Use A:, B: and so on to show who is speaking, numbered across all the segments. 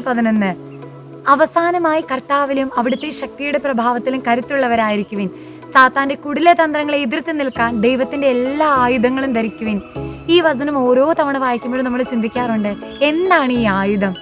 A: പതിനൊന്ന്. അവസാനമായി കർത്താവിലും അവിടുത്തെ ശക്തിയുടെ പ്രഭാവത്തിലും കരുത്തുള്ളവരായിരിക്കുവിൻ. സാത്താന്റെ കുടിലെ തന്ത്രങ്ങളെ എതിർത്ത് നിൽക്കാൻ ദൈവത്തിന്റെ എല്ലാ ആയുധങ്ങളും ധരിക്കുവിൻ. ഈ വചനം ഓരോ തവണ വായിക്കുമ്പോഴും നമ്മൾ ചിന്തിക്കാറുണ്ട് എന്താണ് ഈ ആയുധം?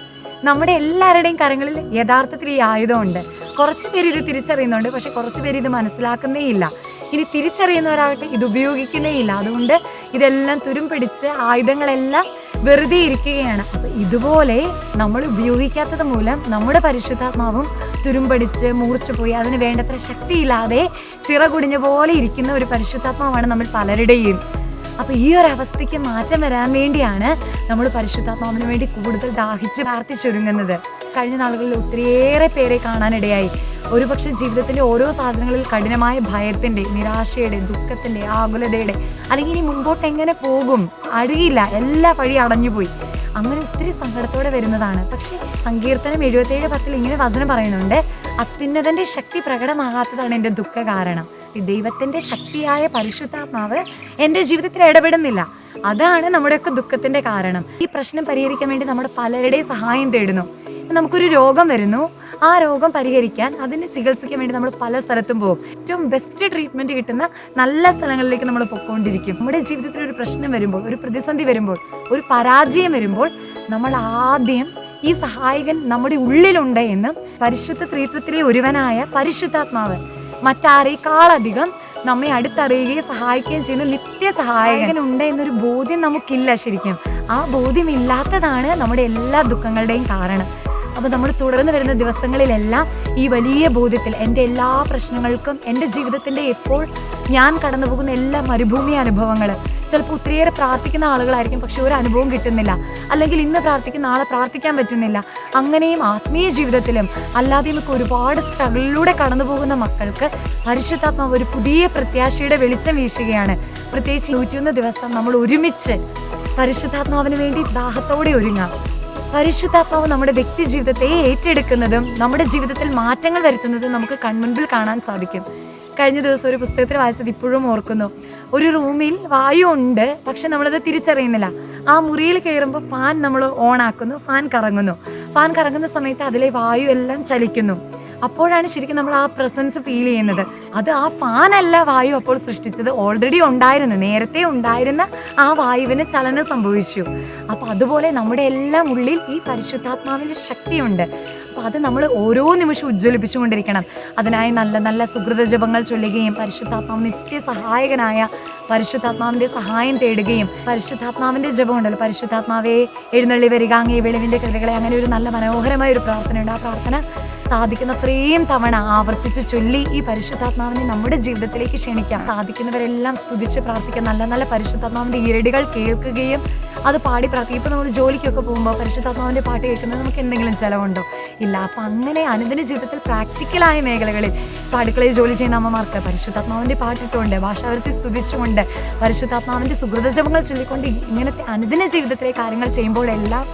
A: നമ്മുടെ എല്ലാവരുടെയും കരങ്ങളിൽ യഥാർത്ഥത്തിൽ ഈ ആയുധമുണ്ട്. കുറച്ച് പേര് ഇത് തിരിച്ചറിയുന്നുണ്ട് പക്ഷെ കുറച്ച് പേര് ഇത് മനസ്സിലാക്കുന്നേ ഇല്ല. ഇനി തിരിച്ചറിയുന്നവരാകട്ടെ ഇത് ഉപയോഗിക്കുന്നേ ഇല്ല. അതുകൊണ്ട് ഇതെല്ലാം തുരുമ്പിടിച്ച് ആയുധങ്ങളെല്ലാം വെറുതെ ഇരിക്കുകയാണ്. അപ്പൊ ഇതുപോലെ നമ്മൾ ഉപയോഗിക്കാത്തത് മൂലം നമ്മുടെ പരിശുദ്ധാത്മാവും തുരുമ്പടിച്ച് മൂർച്ച പോയി അതിന് വേണ്ടത്ര ശക്തിയില്ലാതെ ചിറകുടിഞ്ഞ പോലെ ഇരിക്കുന്ന ഒരു പരിശുദ്ധാത്മാവാണ് നമ്മൾ പലരുടെയും. അപ്പൊ ഈ ഒരു അവസ്ഥയ്ക്ക് മാറ്റം വരാൻ വേണ്ടിയാണ് നമ്മൾ പരിശുദ്ധാത്മാവിന് വേണ്ടി കൂടുതൽ ദാഹിച്ച് പ്രാർത്ഥിച്ചൊരുങ്ങുന്നത്. കഴിഞ്ഞ നാളുകളിൽ ഒത്തിരിയേറെ പേരെ കാണാനിടയായി. ഒരുപക്ഷെ ജീവിതത്തിന്റെ ഓരോ സാധനങ്ങളിൽ കഠിനമായ ഭയത്തിന്റെ നിരാശയുടെ ദുഃഖത്തിന്റെ ആകുലതയുടെ അല്ലെങ്കിൽ ഇനി മുൻപോട്ട് എങ്ങനെ പോകും അറിയില്ല. എല്ലാ വഴി അടഞ്ഞുപോയി. അങ്ങനെ ഒത്തിരി സങ്കടത്തോടെ വരുന്നതാണ്. പക്ഷേ സങ്കീർത്തനം എഴുപത്തേഴ് പത്തിൽ ഇങ്ങനെ വചനം പറയുന്നുണ്ട്. അത്യുന്നതന്റെ ശക്തി പ്രകടമാകാത്തതാണ് എന്റെ ദുഃഖ കാരണം ഈ ദൈവത്തിന്റെ ശക്തിയായ പരിശുദ്ധാത്മാവ് എന്റെ ജീവിതത്തിൽ ഇടപെടുന്നില്ല. അതാണ് നമ്മുടെയൊക്കെ ദുഃഖത്തിന്റെ കാരണം. ഈ പ്രശ്നം പരിഹരിക്കാൻ വേണ്ടി നമ്മുടെ പലരുടെയും സഹായം തേടുന്നു. നമുക്കൊരു രോഗം വരുന്നു. ആ രോഗം പരിഹരിക്കാൻ അതിന് ചികിത്സിക്കാൻ വേണ്ടി നമ്മൾ പല സ്ഥലത്തും പോകും. ഏറ്റവും ബെസ്റ്റ് ട്രീറ്റ്മെന്റ് കിട്ടുന്ന നല്ല സ്ഥലങ്ങളിലേക്ക് നമ്മൾ പൊയ്ക്കൊണ്ടിരിക്കും. നമ്മുടെ ജീവിതത്തിൽ ഒരു പ്രശ്നം വരുമ്പോൾ ഒരു പ്രതിസന്ധി വരുമ്പോൾ ഒരു പരാജയം വരുമ്പോൾ നമ്മൾ ആദ്യം ഈ സഹായകൻ നമ്മുടെ ഉള്ളിലുണ്ട് എന്ന് പരിശുദ്ധ ത്രീത്വത്തിലെ ഒരുവനായ പരിശുദ്ധാത്മാവ് മറ്റാരേക്കാളധികം നമ്മെ അടുത്തറിയുകയും സഹായിക്കുകയും ചെയ്യുന്ന നിത്യ സഹായകൻ ഉണ്ട് എന്നൊരു ബോധ്യം നമുക്കില്ല ശരിക്കും. ആ ബോധ്യമില്ലാത്തതാണ് നമ്മുടെ എല്ലാ ദുഃഖങ്ങളുടെയും കാരണം. അപ്പോൾ നമ്മൾ തുടർന്ന് വരുന്ന ദിവസങ്ങളിലെല്ലാം ഈ വലിയ ബോധ്യത്തിൽ എന്റെ എല്ലാ പ്രശ്നങ്ങൾക്കും എന്റെ ജീവിതത്തിന്റെ എപ്പോൾ ഞാൻ കടന്നു പോകുന്ന എല്ലാ മരുഭൂമി അനുഭവങ്ങൾ ചിലപ്പോൾ ഒത്തിരിയേറെ പ്രാർത്ഥിക്കുന്ന ആളുകളായിരിക്കും പക്ഷെ ഒരു അനുഭവം കിട്ടുന്നില്ല. അല്ലെങ്കിൽ ഇന്ന് പ്രാർത്ഥിക്കുന്ന നാളെ പ്രാർത്ഥിക്കാൻ പറ്റുന്നില്ല. അങ്ങനെയും ആത്മീയ ജീവിതത്തിലും അല്ലാതെയും ഒക്കെ ഒരുപാട് സ്ട്രഗിളിലൂടെ കടന്നു പോകുന്ന മക്കൾക്ക് പരിശുദ്ധാത്മാവ് ഒരു പുതിയ പ്രത്യാശയുടെ വെളിച്ചം വീശുകയാണ്. പ്രത്യേകിച്ച് നൂറ്റിയൊന്ന് ദിവസം നമ്മൾ ഒരുമിച്ച് പരിശുദ്ധാത്മാവിന് വേണ്ടി ദാഹത്തോടെ ഒരുങ്ങാം. പരിശുദ്ധാത്മാവ് നമ്മുടെ വ്യക്തി ജീവിതത്തെ ഏറ്റെടുക്കുന്നതും നമ്മുടെ ജീവിതത്തിൽ മാറ്റങ്ങൾ വരുത്തുന്നതും നമുക്ക് കൺമുൻപിൽ കാണാൻ സാധിക്കും. കഴിഞ്ഞ ദിവസം ഒരു പുസ്തകത്തിൽ വായിച്ചത് ഇപ്പോഴും ഓർക്കുന്നു. ഒരു റൂമിൽ വായു ഉണ്ട് പക്ഷെ നമ്മളത് തിരിച്ചറിയുന്നില്ല. ആ മുറിയിൽ കയറുമ്പോൾ ഫാൻ നമ്മൾ ഓൺ ആക്കുന്നു ഫാൻ കറങ്ങുന്നു. ഫാൻ കറങ്ങുന്ന സമയത്ത് അതിലെ വായു എല്ലാം ചലിക്കുന്നു. അപ്പോഴാണ് ശരിക്കും നമ്മൾ ആ പ്രസൻസ് ഫീൽ ചെയ്യുന്നത്. അത് ആ ഫാനല്ല വായു അപ്പോൾ സൃഷ്ടിച്ചത്. ഓൾറെഡി ഉണ്ടായിരുന്ന നേരത്തെ ഉണ്ടായിരുന്ന ആ വായുവിന് ചലനം സംഭവിച്ചു. അപ്പൊ അതുപോലെ നമ്മുടെ എല്ലാം ഉള്ളിൽ ഈ പരിശുദ്ധാത്മാവിന്റെ ശക്തിയുണ്ട്. അപ്പൊ അത് നമ്മൾ ഓരോ നിമിഷം ഉജ്ജ്വലിപ്പിച്ചുകൊണ്ടിരിക്കണം അതിനായി നല്ല നല്ല സുഹൃത ജപങ്ങൾ ചൊല്ലുകയും പരിശുദ്ധാത്മാവ് നിത്യ സഹായകനായ പരിശുദ്ധാത്മാവിന്റെ സഹായം തേടുകയും പരിശുദ്ധാത്മാവിന്റെ ജപമുണ്ടല്ലോ പരിശുദ്ധാത്മാവെ എഴുന്നള്ളി വരിക അങ്ങേ വെളിവിന്റെ കൃതികളെ അങ്ങനെ ഒരു നല്ല മനോഹരമായ ഒരു പ്രാർത്ഥനയുണ്ട്. ആ പ്രാർത്ഥന സാധിക്കുന്നത്രയും തവണ ആവർത്തിച്ച് ചൊല്ലി ഈ പരിശുദ്ധാത്മാവിനെ നമ്മുടെ ജീവിതത്തിലേക്ക് ക്ഷണിക്കാം. സാധിക്കുന്നവരെല്ലാം സ്തുതിച്ച് പ്രാർത്ഥിക്കുക നല്ല നല്ല പരിശുദ്ധാത്മാവിന്റെ ഇരടികൾ കേൾക്കുകയും അത് പാടി പ്രാർത്ഥിക്കും. ഇപ്പൊ നമ്മൾ ജോലിക്കൊക്കെ പോകുമ്പോൾ പരിശുദ്ധാത്മാവിന്റെ പാട്ട് കേൾക്കുന്നത് നമുക്ക് എന്തെങ്കിലും ചെലവുണ്ടോ? ഇല്ല. അപ്പൊ അങ്ങനെ അനുദിന ജീവിതത്തിൽ പ്രാക്ടിക്കലായ മേഖലകളിൽ പാടുക്കളെ ജോലി ചെയ്യുന്ന അമ്മമാർക്ക് പരിശുദ്ധാത്മാവിന്റെ പാട്ടിട്ടുണ്ട്. ഭാഷാവൃത്തി സ്തുതിച്ചുകൊണ്ട് പരിശുദ്ധാത്മാവിന്റെ സുഹൃതജപങ്ങൾ ചൊല്ലിക്കൊണ്ട് ഇങ്ങനത്തെ അനുദിന ജീവിതത്തിലെ കാര്യങ്ങൾ ചെയ്യുമ്പോഴെല്ലാം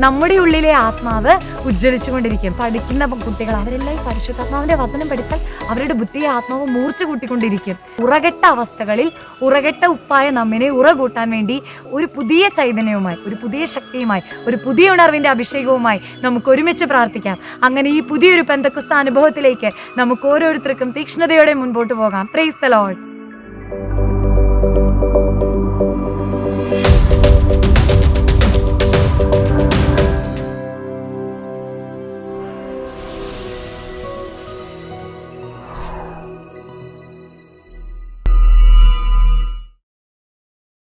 A: നമ്മുടെ ഉള്ളിലെ ആത്മാവ് ഉജ്ജ്വലിച്ചുകൊണ്ടിരിക്കും. പഠിക്കുന്ന കുട്ടികൾ അവരെല്ലാം ഈ പരിശുദ്ധാത്മാവിന്റെ വചനം പഠിച്ചാൽ അവരുടെ ബുദ്ധിയെ ആത്മാവ് മൂർച്ച കൂട്ടിക്കൊണ്ടിരിക്കും. ഉറകെട്ട അവസ്ഥകളിൽ ഉറകെട്ട ഉപ്പായ നമ്മിനെ ഉറകൂട്ടാൻ വേണ്ടി ഒരു പുതിയ ചൈതന്യവുമായി ഒരു പുതിയ ശക്തിയുമായി ഒരു പുതിയ ഉണർവിന്റെ അഭിഷേകവുമായി നമുക്ക് ഒരുമിച്ച് പ്രാർത്ഥിക്കാം. അങ്ങനെ ഈ പുതിയൊരു പെന്തക്കുസ്ത അനുഭവത്തിലേക്ക് നമുക്ക് ഓരോരുത്തർക്കും തീക്ഷ്ണതയോടെ മുൻപോട്ട് പോകാം. Praise the load